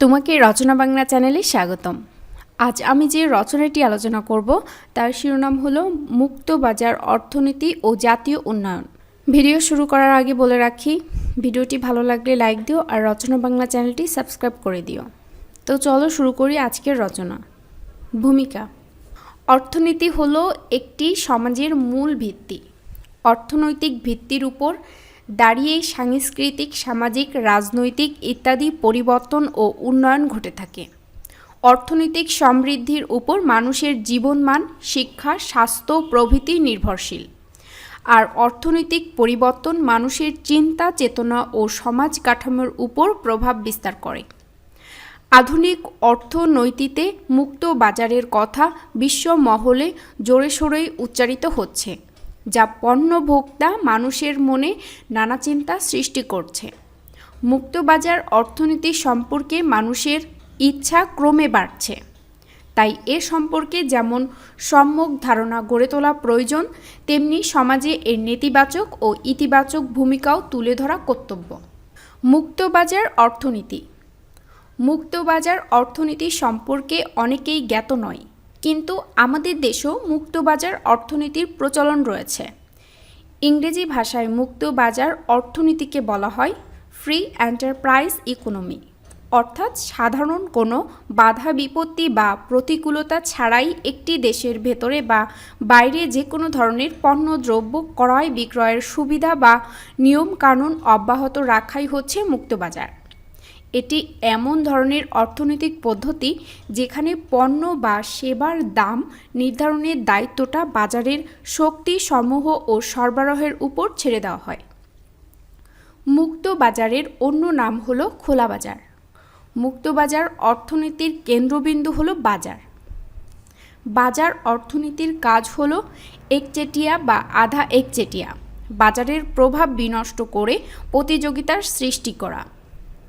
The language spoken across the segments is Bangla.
তোমাকে রচনা বাংলা চ্যানেলে স্বাগতম। আজ আমি যে রচনাটি আলোচনা করব, তার শিরোনাম হলো মুক্ত বাজার, অর্থনীতি ও জাতীয় উন্নয়ন। ভিডিও শুরু করার আগে বলে রাখি, ভিডিওটি ভালো লাগলে লাইক দিও আর রচনা বাংলা চ্যানেলটি সাবস্ক্রাইব করে দিও। তো চলো শুরু করি আজকের রচনা। ভূমিকা। অর্থনীতি হলো একটি সমাজের মূল ভিত্তি। অর্থনৈতিক ভিত্তির উপর দাঁড়িয়ে সাংস্কৃতিক, সামাজিক, রাজনৈতিক ইত্যাদি পরিবর্তন ও উন্নয়ন ঘটে থাকে। অর্থনৈতিক সমৃদ্ধির উপর মানুষের জীবনমান, শিক্ষা, স্বাস্থ্য, প্রভৃতি নির্ভরশীল। আর অর্থনৈতিক পরিবর্তন মানুষের চিন্তা, চেতনা ও সমাজ কাঠামোর উপর প্রভাব বিস্তার করে। আধুনিক অর্থনৈতিতে মুক্ত বাজারের কথা বিশ্ব মহলে জোরে সোরেই উচ্চারিত হচ্ছে। যা পণ্য ভোক্তা মানুষের মনে নানা চিন্তা সৃষ্টি করছে। মুক্তবাজার অর্থনীতি সম্পর্কে মানুষের ইচ্ছা ক্রমে বাড়ছে। তাই এ সম্পর্কে যেমন সম্যক ধারণা গড়ে তোলা প্রয়োজন, তেমনি সমাজে এর নেতিবাচক ও ইতিবাচক ভূমিকাও তুলে ধরা কর্তব্য। মুক্তবাজার অর্থনীতি। মুক্তবাজার অর্থনীতি সম্পর্কে অনেকেই জ্ঞাত নয়। কিন্তু আমাদের দেশেও মুক্তবাজার অর্থনীতির প্রচলন রয়েছে। ইংরেজি ভাষায় মুক্ত বাজার অর্থনীতিকে বলা হয় ফ্রি এন্টারপ্রাইজ ইকোনমি অর্থাৎ সাধারণ কোনো বাধা বিপত্তি বা প্রতিকূলতা ছাড়াই একটি দেশের ভেতরে বা বাইরে যে কোনো ধরনের পণ্য দ্রব্য ক্রয় বিক্রয়ের সুবিধা বা নিয়ম কানুন অব্যাহত রাখাই হচ্ছে মুক্তবাজার। এটি এমন ধরনের অর্থনৈতিক পদ্ধতি যেখানে পণ্য বা সেবার দাম নির্ধারণের দায়িত্বটা বাজারের শক্তি, সমূহ ও সরবরাহের উপর ছেড়ে দেওয়া হয়। মুক্ত বাজারের অন্য নাম হলো খোলা বাজার। মুক্তবাজার অর্থনীতির কেন্দ্রবিন্দু হলো বাজার। বাজার অর্থনীতির কাজ হলো একচেটিয়া বা আধা একচেটিয়া। বাজারের প্রভাব বিনষ্ট করে প্রতিযোগিতার সৃষ্টি করা।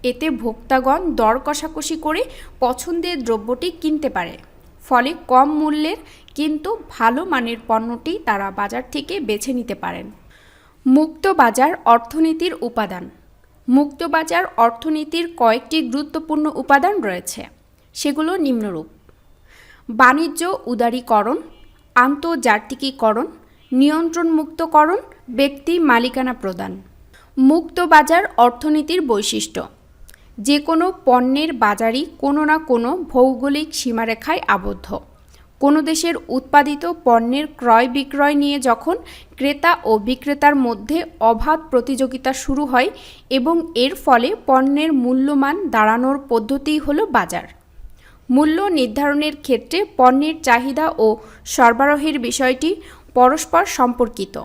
এতে ভোক্তাগণ দর কষাকষি করে পছন্দের দ্রব্যটি কিনতে পারে। ফলে কম মূল্যের কিন্তু ভালো মানের পণ্যটি তারা বাজার থেকে বেছে নিতে পারেন। মুক্ত বাজার অর্থনীতির উপাদান। মুক্ত বাজার অর্থনীতির কয়েকটি গুরুত্বপূর্ণ উপাদান রয়েছে। সেগুলো নিম্নরূপ। বাণিজ্য উদারীকরণ, আন্তর্জাতিকীকরণ, নিয়ন্ত্রণমুক্তকরণ, ব্যক্তি মালিকানা প্রদান। মুক্ত বাজার অর্থনীতির বৈশিষ্ট্য। যে কোনো পণ্যের বাজারই কোনো না কোনো ভৌগোলিক সীমারেখায় আবদ্ধ। কোনো দেশের উৎপাদিত পণ্যের ক্রয় বিক্রয় নিয়ে যখন ক্রেতা ও বিক্রেতার মধ্যে অবাধ প্রতিযোগিতা শুরু হয় এবং এর ফলে পণ্যের মূল্যমান দাঁড়ানোর পদ্ধতি হলো বাজার। মূল্য নির্ধারণের ক্ষেত্রে পণ্যের চাহিদা ও সরবরাহের বিষয়টি পরস্পর সম্পর্কিত।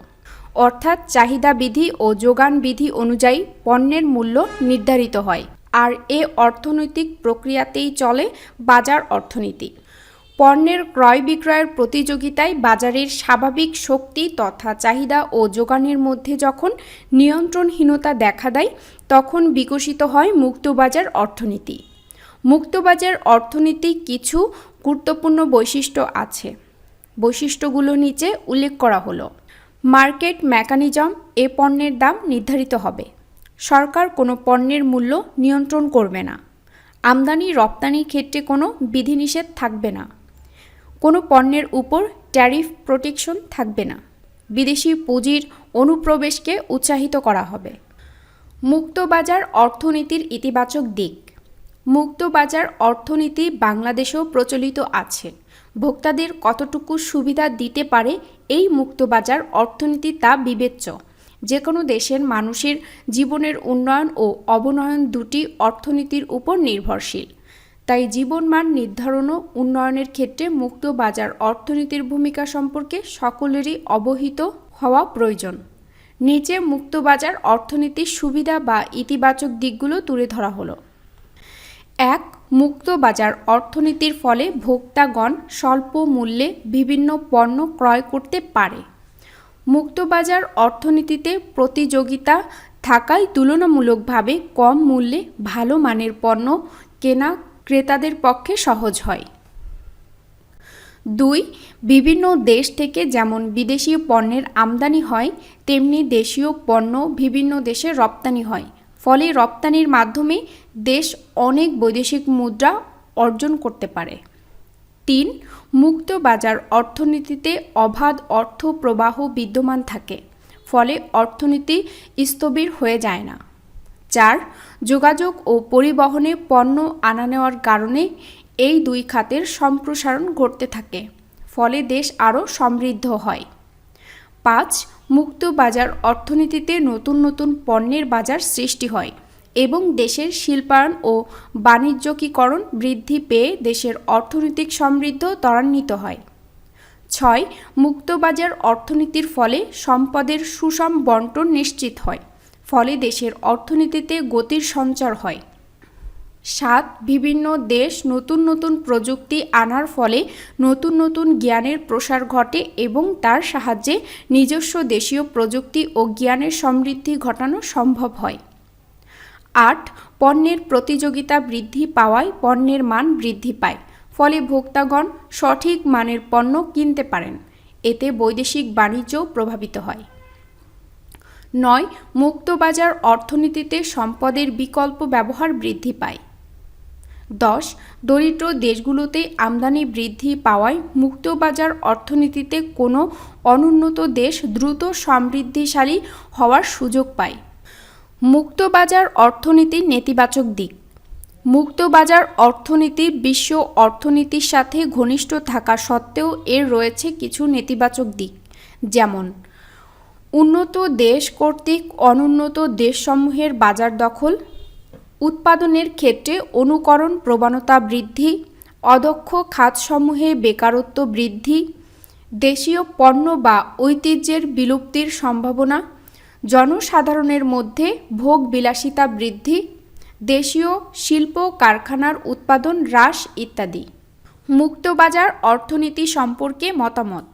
অর্থাৎ চাহিদা বিধি ও যোগান বিধি অনুযায়ী পণ্যের মূল্য নির্ধারিত হয়। আর এ অর্থনৈতিক প্রক্রিয়াতেই চলে বাজার অর্থনীতি। পণ্যের ক্রয় বিক্রয়ের প্রতিযোগিতায় বাজারের স্বাভাবিক শক্তি তথা চাহিদা ও যোগানের মধ্যে যখন নিয়ন্ত্রণহীনতা দেখা দেয়, তখন বিকশিত হয় মুক্তবাজার অর্থনীতি। মুক্তবাজার অর্থনীতি কিছু গুরুত্বপূর্ণ বৈশিষ্ট্য আছে। বৈশিষ্ট্যগুলো নিচে উল্লেখ করা হলো। মার্কেট মেকানিজম এ পণ্যের দাম নির্ধারিত হবে। সরকার কোনো পণ্যের মূল্য নিয়ন্ত্রণ করবে না। আমদানি রপ্তানির ক্ষেত্রে কোনো বিধিনিষেধ থাকবে না। কোনো পণ্যের উপর ট্যারিফ প্রোটেকশন থাকবে না। বিদেশি পুঁজির অনুপ্রবেশকে উৎসাহিত করা হবে। মুক্তবাজার অর্থনীতির ইতিবাচক দিক। মুক্তবাজার অর্থনীতি বাংলাদেশেও প্রচলিত আছে। ভোক্তাদের কতটুকু সুবিধা দিতে পারে এই মুক্তবাজার অর্থনীতি তা বিবেচ্য। যে কোনো দেশের মানুষের জীবনের উন্নয়ন ও অবনয়ন দুটি অর্থনীতির উপর নির্ভরশীল। তাই জীবনমান নির্ধারণ ও উন্নয়নের ক্ষেত্রে মুক্ত বাজার অর্থনীতির ভূমিকা সম্পর্কে সকলেরই অবহিত হওয়া প্রয়োজন। নিচে মুক্তবাজার অর্থনীতির সুবিধা বা ইতিবাচক দিকগুলো তুলে ধরা হলো। এক, মুক্ত বাজার অর্থনীতির ফলে ভোক্তাগণ স্বল্প মূল্যে বিভিন্ন পণ্য ক্রয় করতে পারে। মুক্তবাজার অর্থনীতিতে প্রতিযোগিতা থাকায় তুলনামূলকভাবে কম মূল্যে ভালো মানের পণ্য কেনা ক্রেতাদের পক্ষে সহজ হয়। দুই, বিভিন্ন দেশ থেকে যেমন বিদেশি পণ্যের আমদানি হয়, তেমনি দেশীয় পণ্য বিভিন্ন দেশে রপ্তানি হয়। ফলে রপ্তানির মাধ্যমে দেশ অনেক বৈদেশিক মুদ্রা অর্জন করতে পারে। তিন, মুক্ত বাজার অর্থনীতিতে অবাধ অর্থ প্রবাহ বিদ্যমান থাকে, ফলে অর্থনীতি স্থবির হয়ে যায় না। চার, যোগাযোগ ও পরিবহনে পণ্য আনা নেওয়ার কারণে এই দুই খাতের সম্প্রসারণ ঘটতে থাকে, ফলে দেশ আরও সমৃদ্ধ হয়। পাঁচ, মুক্ত বাজার অর্থনীতিতে নতুন নতুন পণ্যের বাজার সৃষ্টি হয়। এবং দেশের শিল্পায়ন ও বাণিজ্যিকীকরণ বৃদ্ধি পেয়ে দেশের অর্থনৈতিক সমৃদ্ধ ত্বরান্বিত হয়। ছয়, মুক্তবাজার অর্থনীতির ফলে সম্পদের সুষম বন্টন নিশ্চিত হয়, ফলে দেশের অর্থনীতিতে গতির সঞ্চার হয়। সাত, বিভিন্ন দেশ নতুন নতুন প্রযুক্তি আনার ফলে নতুন নতুন জ্ঞানের প্রসার ঘটে এবং তার সাহায্যে নিজস্ব দেশীয় প্রযুক্তি ও জ্ঞানের সমৃদ্ধি ঘটানো সম্ভব হয়। আট, পণ্যের প্রতিযোগিতা বৃদ্ধি পাওয়ায় পণ্যের মান বৃদ্ধি পায়। ফলে ভোক্তাগণ সঠিক মানের পণ্য কিনতে পারেন। এতে বৈদেশিক বাণিজ্য প্রভাবিত হয়। নয়, মুক্তবাজার অর্থনীতিতে সম্পদের বিকল্প ব্যবহার বৃদ্ধি পায়। দশ, দরিদ্র দেশগুলোতে আমদানি বৃদ্ধি পাওয়ায় মুক্তবাজার অর্থনীতিতে কোনো অনুন্নত দেশ দ্রুত সমৃদ্ধিশালী হওয়ার সুযোগ পায়। মুক্তবাজার অর্থনীতির নেতিবাচক দিক। মুক্তবাজার অর্থনীতি বিশ্ব অর্থনীতির সাথে ঘনিষ্ঠ থাকা সত্ত্বেও এর রয়েছে কিছু নেতিবাচক দিক, যেমন উন্নত দেশ কর্তৃক অনুন্নত দেশসমূহের বাজার দখল, উৎপাদনের ক্ষেত্রে অনুকরণ প্রবণতা বৃদ্ধি, অদক্ষ খাতসমূহে বেকারত্ব বৃদ্ধি, দেশীয় পণ্য বা ঐতিহ্যের বিলুপ্তির সম্ভাবনা জনসাধারণের মধ্যে ভোগ বিলাসিতা বৃদ্ধি, দেশীয় শিল্প কারখানার উৎপাদন হ্রাস ইত্যাদি। মুক্তবাজার অর্থনীতি সম্পর্কে মতামত।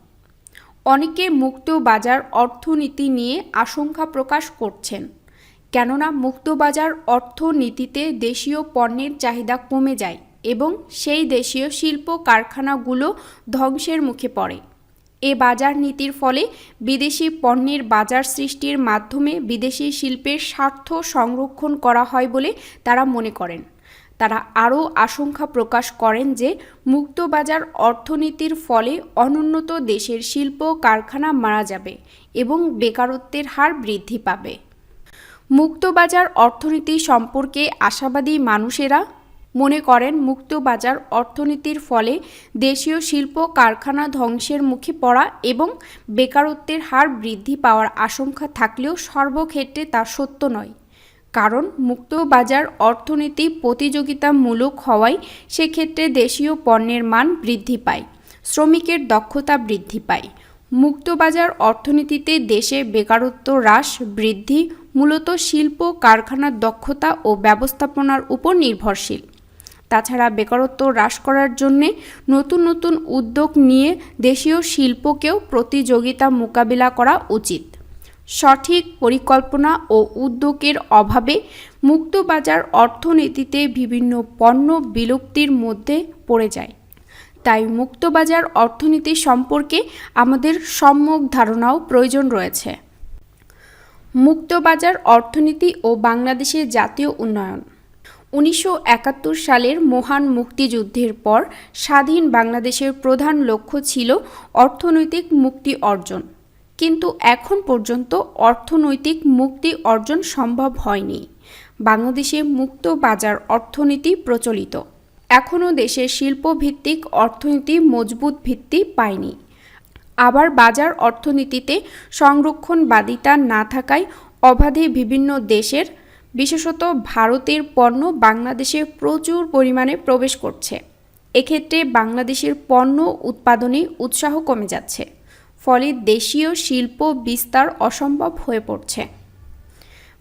অনেকে মুক্ত বাজার অর্থনীতি নিয়ে আশঙ্কা প্রকাশ করছেন, কেননা মুক্তবাজার অর্থনীতিতে দেশীয় পণ্যের চাহিদা কমে যায় এবং সেই দেশীয় শিল্প কারখানাগুলো ধ্বংসের মুখে পড়ে। এ বাজার নীতির ফলে বিদেশি পণ্যের বাজার সৃষ্টির মাধ্যমে বিদেশি শিল্পের স্বার্থ সংরক্ষণ করা হয় বলে তারা মনে করেন। তারা আরও আশঙ্কা প্রকাশ করেন যে মুক্তবাজার অর্থনীতির ফলে অনুন্নত দেশের শিল্প কারখানা মারা যাবে এবং বেকারত্বের হার বৃদ্ধি পাবে। মুক্তবাজার অর্থনীতি সম্পর্কে আশাবাদী মানুষেরা মনে করেন মুক্তবাজার অর্থনীতির ফলে দেশীয় শিল্প কারখানা ধ্বংসের মুখে পড়া এবং বেকারত্বের হার বৃদ্ধি পাওয়ার আশঙ্কা থাকলেও সর্বক্ষেত্রে তা সত্য নয়। কারণ মুক্তবাজার অর্থনীতি প্রতিযোগিতামূলক হওয়ায় সেক্ষেত্রে দেশীয় পণ্যের মান বৃদ্ধি পায়, শ্রমিকের দক্ষতা বৃদ্ধি পায়। মুক্তবাজার অর্থনীতিতে দেশে বেকারত্ব হ্রাস বৃদ্ধি মূলত শিল্প কারখানার দক্ষতা ও ব্যবস্থাপনার উপর নির্ভরশীল। তাছাড়া বেকারত্ব হ্রাস করার জন্যে নতুন নতুন উদ্যোগ নিয়ে দেশীয় শিল্পকেও প্রতিযোগিতা মোকাবিলা করা উচিত। সঠিক পরিকল্পনা ও উদ্যোগের অভাবে মুক্তবাজার অর্থনীতিতে বিভিন্ন পণ্য বিলুপ্তির মধ্যে পড়ে যায়। তাই মুক্তবাজার অর্থনীতি সম্পর্কে আমাদের সম্যক ধারণাও প্রয়োজন রয়েছে। মুক্তবাজার অর্থনীতি ও বাংলাদেশের জাতীয় উন্নয়ন। উনিশশো একাত্তর সালের মহান মুক্তিযুদ্ধের পর স্বাধীন বাংলাদেশের প্রধান লক্ষ্য ছিল অর্থনৈতিক মুক্তি অর্জন। কিন্তু এখন পর্যন্ত অর্থনৈতিক মুক্তি অর্জন সম্ভব হয়নি। বাংলাদেশে মুক্ত বাজার অর্থনীতি প্রচলিত। এখনও দেশের শিল্পভিত্তিক অর্থনীতি মজবুত ভিত্তি পায়নি। আবার বাজার অর্থনীতিতে সংরক্ষণবাদিতা না থাকায় অবাধে বিভিন্ন দেশের বিশেষত ভারতের পণ্য বাংলাদেশে প্রচুর পরিমাণে প্রবেশ করছে। এক্ষেত্রে বাংলাদেশের পণ্য উৎপাদনে উৎসাহ কমে যাচ্ছে, ফলে দেশীয় শিল্প বিস্তার অসম্ভব হয়ে পড়ছে।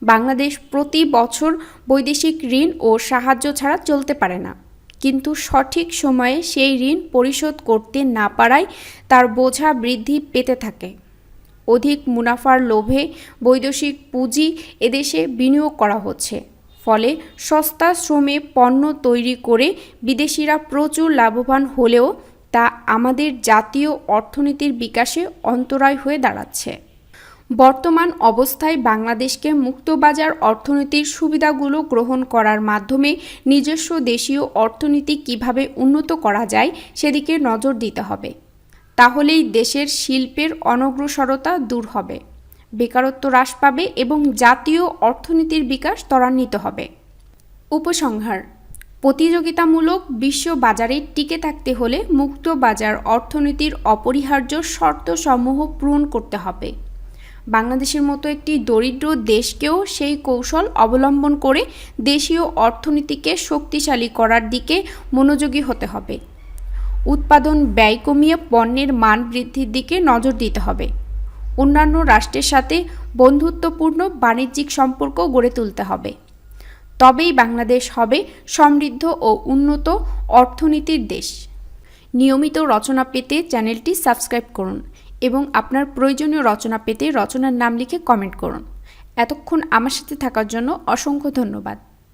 বাংলাদেশ প্রতি বছর বৈদেশিক ঋণ ও সাহায্য ছাড়া চলতে পারে না, কিন্তু সঠিক সময়ে সেই ঋণ পরিশোধ করতে না পারায় তার বোঝা বৃদ্ধি পেতে থাকে। অধিক মুনাফার লোভে বৈদেশিক পুঁজি এদেশে বিনিয়োগ করা হচ্ছে। ফলে সস্তা শ্রমে পণ্য তৈরি করে বিদেশিরা প্রচুর লাভবান হলেও তা আমাদের জাতীয় অর্থনীতির বিকাশে অন্তরায় হয়ে দাঁড়াচ্ছে। বর্তমান অবস্থায় বাংলাদেশকে মুক্তবাজার অর্থনীতির সুবিধাগুলো গ্রহণ করার মাধ্যমে নিজস্ব দেশীয় অর্থনীতি কীভাবে উন্নত করা যায় সেদিকে নজর দিতে হবে। তাহলেই দেশের শিল্পের অনগ্রসরতা দূর হবে। বেকারত্ব হ্রাস পাবে এবং জাতীয় অর্থনীতির বিকাশ ত্বরান্বিত হবে। উপসংহার, প্রতিযোগিতামূলক বিশ্ব বাজারে টিকে থাকতে হলে মুক্ত বাজার অর্থনীতির অপরিহার্য শর্তসমূহ পূরণ করতে হবে। বাংলাদেশের মতো একটি দরিদ্র দেশকেও সেই কৌশল অবলম্বন করে দেশীয় অর্থনীতিকে শক্তিশালী করার দিকে মনোযোগী হতে হবে। উৎপাদন ব্যয় কমিয়ে পণ্যের মান বৃদ্ধির দিকে নজর দিতে হবে। অন্যান্য রাষ্ট্রের সাথে বন্ধুত্বপূর্ণ বাণিজ্যিক সম্পর্ক গড়ে তুলতে হবে। তবেই বাংলাদেশ হবে সমৃদ্ধ ও উন্নত অর্থনীতির দেশ। নিয়মিত রচনা পেতে চ্যানেলটি সাবস্ক্রাইব করুন এবং আপনার প্রয়োজনীয় রচনা পেতে রচনার নাম লিখে কমেন্ট করুন। এতক্ষণ আমার সাথে থাকার জন্য অসংখ্য ধন্যবাদ।